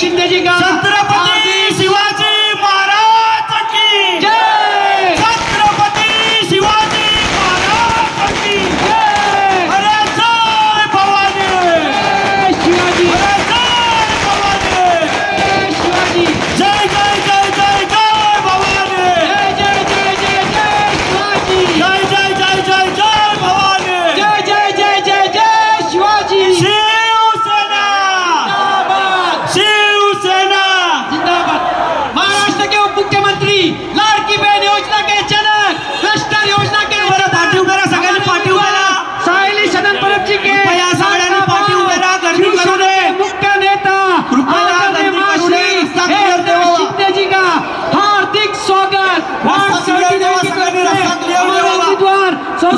शिंदेजी का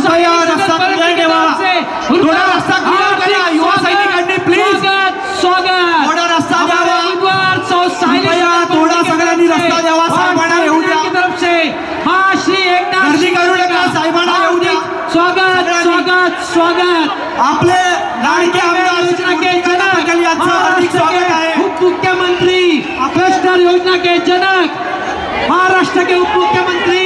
सदन रस्ता. तरफ से थोडा रस्ता हार्दिक करा. युवा सैनिकांनी please. स्वागत थोडा रस्ता द्यावा. परब थोडा सगळ्यांनी रस्ता द्यावा, साहेबांना येऊ द्या. हाँ गर्दी करू नका, साहेबांना येऊ द्या. स्वागत. स्वागत स्वागत आपले लाडके आमदार योजना के मुरलीधर जनक पटेल यांचं हार्दिक स्वागत आहे उप मुख्यमंत्री क्लस्टर योजना के जनक महाराष्ट्र के उप मुख्यमंत्री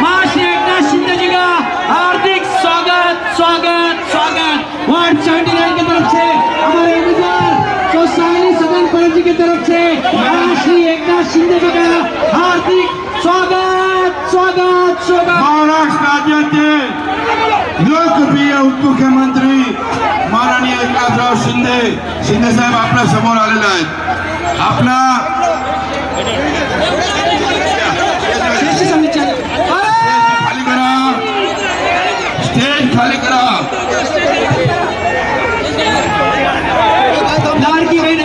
महाश्री एकनाथ शिंदे जी का हार्दिक स्वागत स्वागत स्वागत वार्ड सेवेंटी नाइन की तरफ से हमारे उम्मीदवार सोसायली सदन परम जी की तरफ से महाश्री एकनाथ शिंदे जी का हार्दिक स्वागत स्वागत स्वागत. महाराष्ट्र राज्याचे लोकप्रिय उपमुख्यमंत्री माननीय एकनाथराव शिंदे. शिंदे साहेब आपल्यासमोर आलेले आहेत. आपला खाली करा. स्टेज खाली करा लाडकी बहीण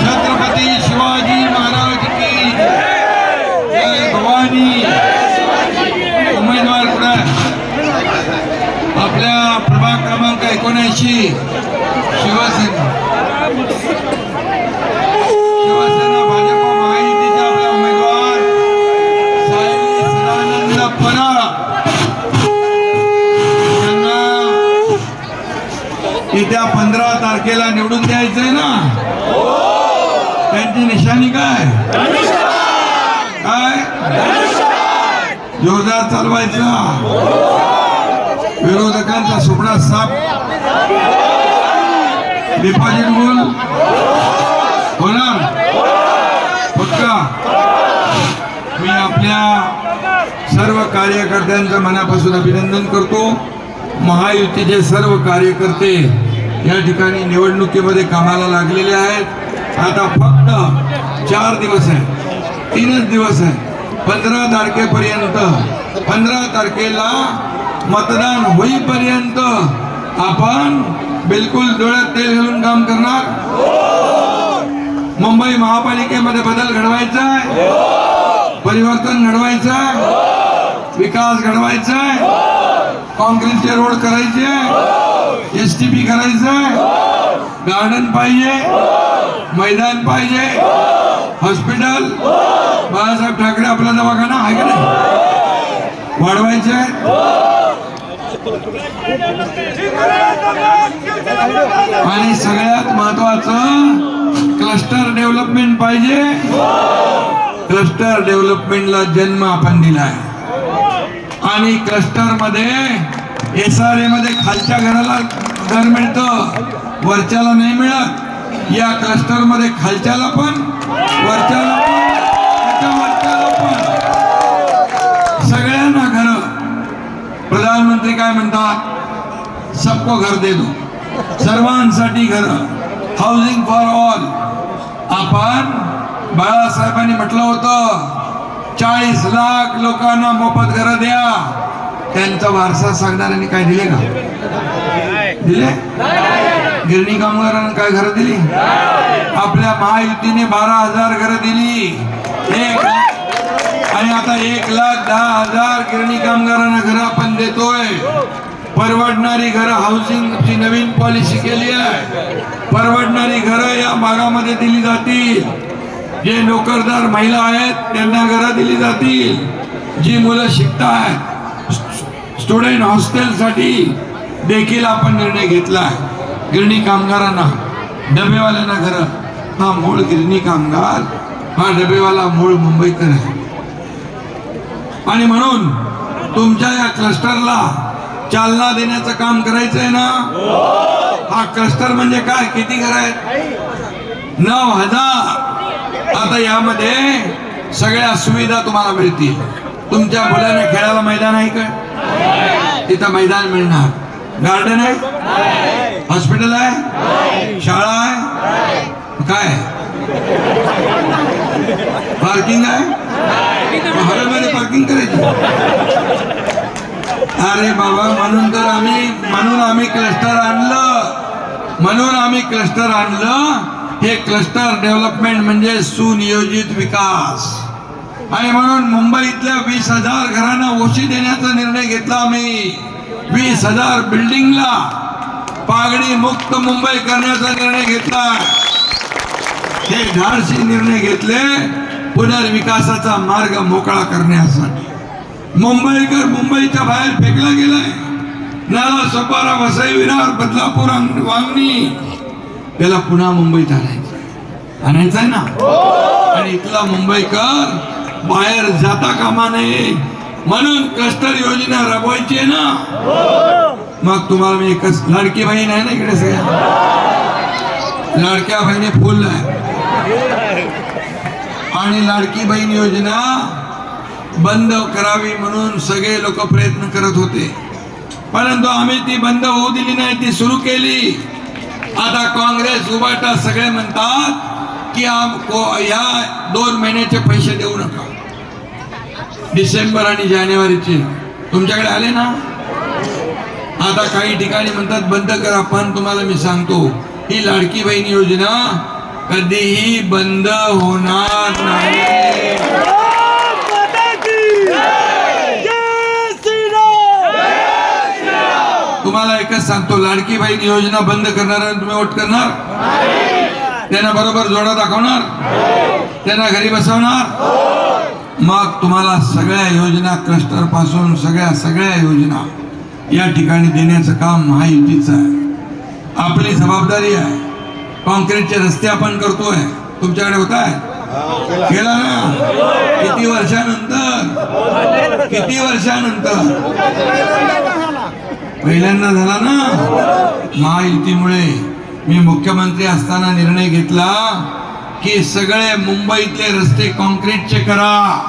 छत्रपती शिवाजी महाराज की जय भवानी उमेदवार कुठे आपल्या प्रभाग क्रमांक एकोणऐंशी शिवसेना. शिवसेना भाजप महायुतीचे आपले उमेदवार. सायली सदानंद येत्या पंधरा तारखेला निवडून द्यायचंय ना? त्यांची निशाणी काय? काय? जोरदार चालवायचा. विरोधकांचा सुपडा साप. डिपॉझिट बोल. होणार. पक्का मी आपल्या सर्व कार्यकर्त्यांचं मनापासून अभिनंदन करतो. महायुतीचे सर्व कार्यकर्ते या ठिकाणी निवडणुकीमध्ये कामाला लागलेले आहेत. आता फक्त चार दिवस आहे तीनच दिवस आहे पंधरा तारखेपर्यंत पंधरा तारखेला मतदान होईपर्यंत आपण बिलकुल डोळ्यात तेल घालून काम करणार. मुंबई महापालिकेमध्ये बदल घडवायचा आहे. परिवर्तन घडवायचं आहे. विकास घडवायचा आहे. कॉन्क्रीटचे रोड करायचे एस टी पी करायचं आहे. गार्डन पाहिजे. मैदान पाहिजे. हॉस्पिटल. बाळासाहेब ठाकरे आपला दवाखाना आहे का नाही? वाढवायचे आहे आणि सगळ्यात महत्वाचं क्लस्टर डेव्हलपमेंट पाहिजे. क्लस्टर डेव्हलपमेंटला जन्म आपण दिलाय. आणि क्लस्टरमध्ये एस आर ए मध्ये खालच्या घराला घर मिळतं वरच्याला नाही मिळत. या क्लस्टरमध्ये खालच्याला पण वरच्याला पण. प्रधानमंत्री काय म्हणतात? सबको घर दे दो. सर्वांसाठी घर. हाऊसिंग फॉर ऑल आपण बाळासाहेबांनी म्हटलं होतं चाळीस लाख लोकांना मोफत घर द्या. त्यांचा वारसा सांगणाऱ्यांनी काय दिले का? दिले? गिरणी कामगारांना काय घरं दिली? आपल्या महायुतीने बारा हजार घरं दिली. एक आणि आता एक लाख दहा हजार गिरणी कामगारांना घरं आपण देतोय. परवडणारी घरं हाऊसिंगची नवीन पॉलिसी केली आहे. परवडणारी घरं या भागामध्ये दिली जातील. जे नोकरदार महिला आहेत त्यांना घरं दिली जातील. जी मुलं शिकतात स्टुडंट हॉस्टेलसाठी देखील आपण निर्णय घेतला आहे गिरणी कामगारांना डबेवाल्यांना घरं. हा मूळ गिरणी कामगार हा डबेवाला मूळ मुंबईकर आहे. आणि म्हणून तुमच्या या क्लस्टरला चालना देण्याचं काम करायचं आहे ना? हा क्लस्टर म्हणजे काय? किती घर आहेत? नऊ हजार. आता यामध्ये सगळ्या सुविधा तुम्हाला मिळतील. तुमच्या मुलांना खेळायला मैदान आहे का? तिथं मैदान मिळणार. गार्डन आहे? हॉस्पिटल आहे? शाळा आहे? काय? पार्किंग आहे? हॉटेलमध्ये पार्किंग करायची. अरे बाबा म्हणून तर आम्ही म्हणून आम्ही क्लस्टर आणलं. म्हणून आम्ही क्लस्टर आणलं. हे क्लस्टर डेव्हलपमेंट म्हणजे सुनियोजित विकास. आणि म्हणून मुंबईतल्या वीस हजार घरांना ओशी देण्याचा निर्णय घेतला आम्ही. वीस हजार बिल्डिंगला पागडी मुक्त मुंबई करण्याचा निर्णय घेतला. हे धाडसी निर्णय घेतले. पुनर्विकासाचा मार्ग मोकळा करण्यासाठी. मुंबईकर मुंबईच्या बाहेर फेकला गेलाय. नाला सोपारा वसई विरार बदलापूर वांगणी. त्याला पुन्हा मुंबईत आणायचं आणायचं आहे ना? आणि इथला मुंबईकर बाहेर जाता कामा नये. म्हणून क्लस्टर योजना राबवायची आहे ना? मग तुम्हाला मी एकच लाडकी बहीण आहे ना इकडे सगळ्या? लाडक्या बहिणी फुल आहे. आणि लाडकी बहीण योजना बंद करावी म्हणून सगळे लोक प्रयत्न करत होते. परंतु आम्ही ती बंद होऊ दिली नाही ती सुरू केली. आता काँग्रेस उभाटा सगळे म्हणतात की आम को- या दोन महिन्याचे पैसे देऊ नका. डिसेंबर आणि जानेवारीचे. तुमच्याकडे आले ना? आता काही ठिकाणी म्हणतात बंद करा पण तुम्हाला मी सांगतो ही लाडकी बहीण योजना कधीही बंद होणार नाही. तुम्हाला एकच सांगतो लाडकी बहीण योजना बंद करणार आणि तुम्ही वोट करणार? त्यांना बरोबर जोडा दाखवणार? त्यांना घरी बसवणार? मग तुम्हाला सगळ्या योजना क्लस्टरपासून सगळ्या सगळ्या योजना या ठिकाणी देण्याचं काम महायुतीचं आहे. आपली जबाबदारी आहे. कॉन्क्रीटचे रस्ते आपण करतोय. तुमच्याकडे होत आहे केला ना? किती वर्षानंतर? किती वर्षानंतर? पहिल्यांदा झाला ना? महायुतीमुळे. मी मुख्यमंत्री असताना निर्णय घेतला की सगळे मुंबईतले रस्ते कॉन्क्रीटचे करा.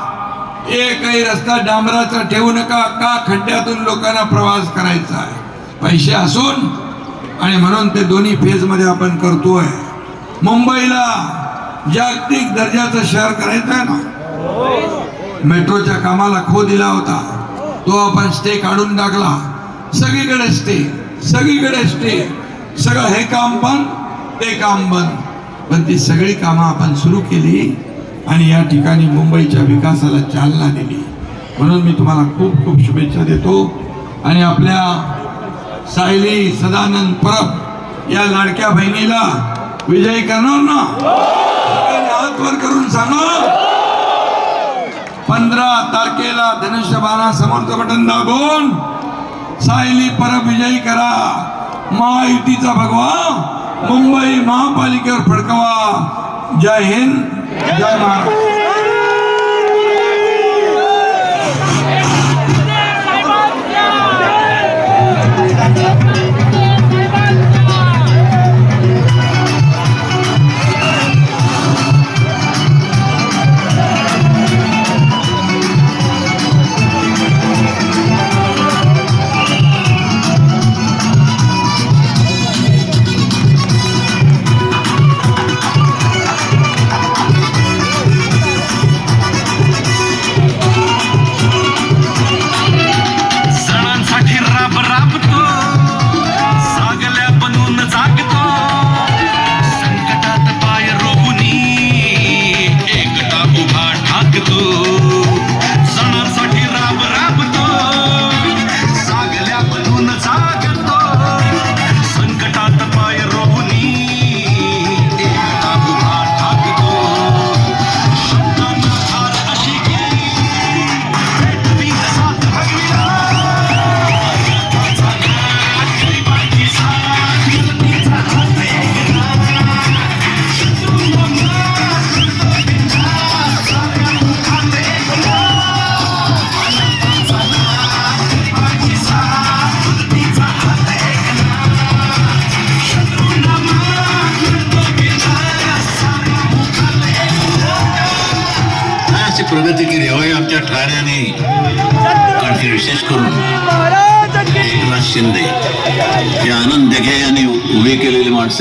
एकही रस्ता डांबराचा ठेवू नका का खड्ड्यातून लोकांना प्रवास करायचा आहे? पैसे असून आणि म्हणून ते दोन्ही फेजमध्ये आपण करतोय. मुंबईला जागतिक दर्जाचं शहर करायचं आहे ना? मेट्रोच्या कामाला खो दिला होता. तो आपण स्टे काढून टाकला. सगळीकडे स्टे सगळीकडे स्टे सगळं हे काम बंद ते काम बंद. पण ती सगळी कामं आपण सुरू केली आणि या ठिकाणी मुंबईच्या विकासाला चालना दिली. म्हणून मी तुम्हाला खूप खूप शुभेच्छा देतो. आणि आपल्या सायली सदानंद परब या लाडक्या बहिणीला विजयी करणार ना? हात वर करून सांगा. पंधरा तारखेला धनुष्यबाणा समोरचं बटन दाबून सायली परब विजयी करा. महायुतीचा भगवा मुंबई महापालिकेवर फडकवा. जय हिंद जय महाराष्ट्र. प्रगती केली. होय आमच्या ठाण्याने. आणखी विशेष करून एकनाथ शिंदे. हे आनंद देघे यांनी उभी केलेली माणसे